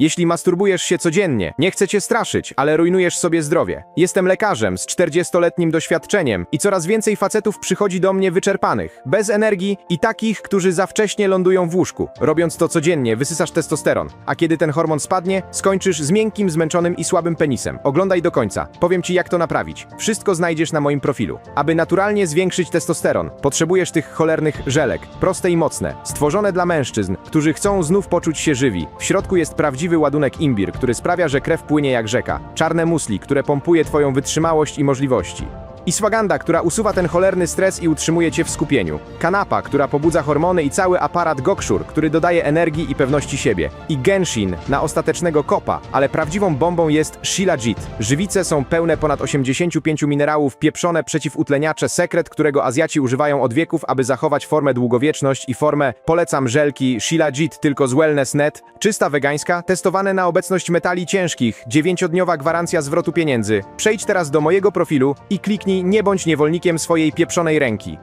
Jeśli masturbujesz się codziennie, nie chcę cię straszyć, ale rujnujesz sobie zdrowie. Jestem lekarzem z 40-letnim doświadczeniem i coraz więcej facetów przychodzi do mnie wyczerpanych, bez energii i takich, którzy za wcześnie lądują w łóżku. Robiąc to codziennie, wysysasz testosteron, a kiedy ten hormon spadnie, skończysz z miękkim, zmęczonym i słabym penisem. Oglądaj do końca. Powiem ci, jak to naprawić. Wszystko znajdziesz na moim profilu. Aby naturalnie zwiększyć testosteron, potrzebujesz tych cholernych żelek, proste i mocne, stworzone dla mężczyzn, którzy chcą znów poczuć się żywi. W środku jest prawdziwy ładunek imbir, który sprawia, że krew płynie jak rzeka. Czarne musli, które pompuje twoją wytrzymałość i możliwości. I swaganda, która usuwa ten cholerny stres i utrzymuje cię w skupieniu. Kanapa, która pobudza hormony i cały aparat Gokshur, który dodaje energii i pewności siebie. I Genshin na ostatecznego kopa, ale prawdziwą bombą jest Shilajit. Żywice są pełne ponad 85 minerałów, pieprzone przeciwutleniacze, sekret, którego Azjaci używają od wieków, aby zachować formę długowieczność i formę polecam żelki Shilajit tylko z Wellness.net, czysta wegańska, testowane na obecność metali ciężkich, 9-dniowa gwarancja zwrotu pieniędzy. Przejdź teraz do mojego profilu i kliknij nie bądź niewolnikiem swojej pieprzonej ręki.